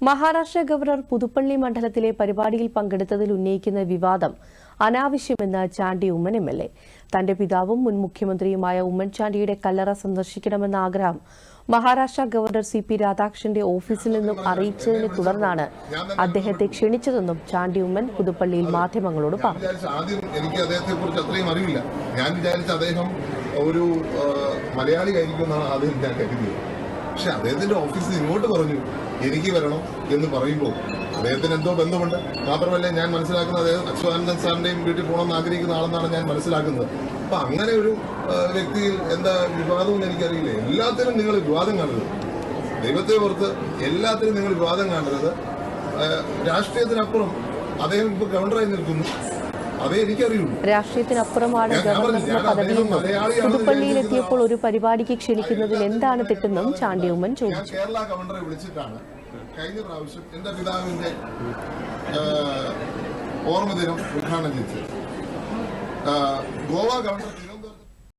Maharashtra governor Puthuppally മണ്ഡലത്തിലെ പരിപാടിയിൽ പങ്കെടുത്തതിൽ ഉന്നയിക്കുന്ന വിവാദം അനാവശ്യമെന്ന് Chandy Oommen M L A. തന്റെ പിതാവും മുൻ മുഖ്യമന്ത്രിയുമായ ഉമ്മൻചാണ്ടിയുടെ കല്ലറ സന്ദർശിക്കണമെന്ന ആഗ്രഹം മഹാരാഷ്ട്ര ഗവർണർ സി പി രാധാകൃഷ്ണന്റെ ഓഫീസിൽ നിന്നും അറിയിച്ചതിനെ തുടർന്നാണ് അദ്ദേഹത്തെ ക്ഷണിച്ചതെന്നും ചാണ്ടി ഉമ്മൻ പുതുപ്പള്ളിയിൽ മാധ്യമങ്ങളോട് പറഞ്ഞു. ആദ്യം എനിക്ക് അറിയില്ല. ഞാൻ അദ്ദേഹം ഒരു മലയാളി ആയിരിക്കും എന്നാണ് ആദ്യം ഞാൻ കരുതിയത്. പക്ഷെ അദ്ദേഹത്തിന്റെ ഓഫീസിൽ ഇങ്ങോട്ട് പറഞ്ഞു എനിക്ക് വരണം എന്ന് പറയുമ്പോൾ അദ്ദേഹത്തിന് എന്തോ ബന്ധമുണ്ട്. മാത്രമല്ല ഞാൻ മനസ്സിലാക്കുന്നത് അദ്ദേഹം അച്യുതാനന്ദൻ സാറിന്റെയും വീട്ടിൽ പോകണമെന്ന് ആഗ്രഹിക്കുന്ന ആളെന്നാണ് ഞാൻ മനസ്സിലാക്കുന്നത്. അപ്പൊ അങ്ങനെ ഒരു വ്യക്തിയിൽ എന്താ വിവാദവും എനിക്കറിയില്ല. എല്ലാത്തിനും നിങ്ങൾ വിവാദം കാണരുത്. ദൈവത്തെ ഓർത്ത് എല്ലാത്തിനും നിങ്ങൾ വിവാദം കാണരുത്. രാഷ്ട്രീയത്തിനപ്പുറം അദ്ദേഹം ഇപ്പൊ ഗവർണറായി നിൽക്കുന്നു. രാഷ്ട്രീയത്തിനപ്പുറമാണ് ഞാൻ പദവിയെന്നും പുതുപ്പള്ളിയിലെത്തിയപ്പോൾ ഒരു പരിപാടിക്ക് ക്ഷണിക്കുന്നതിൽ എന്താണ് തെറ്റെന്നും ചാണ്ടി ഉമ്മൻ ചോദിച്ചു. കേരള ഗവർണറെ വിളിച്ചിട്ടാണ് കഴിഞ്ഞ പ്രാവശ്യം എന്റെ പിതാവിന്റെ ഓർമ്മദിനം ഉദ്ഘാടനം ചെയ്തത്. ഗോവ ഗവർണർ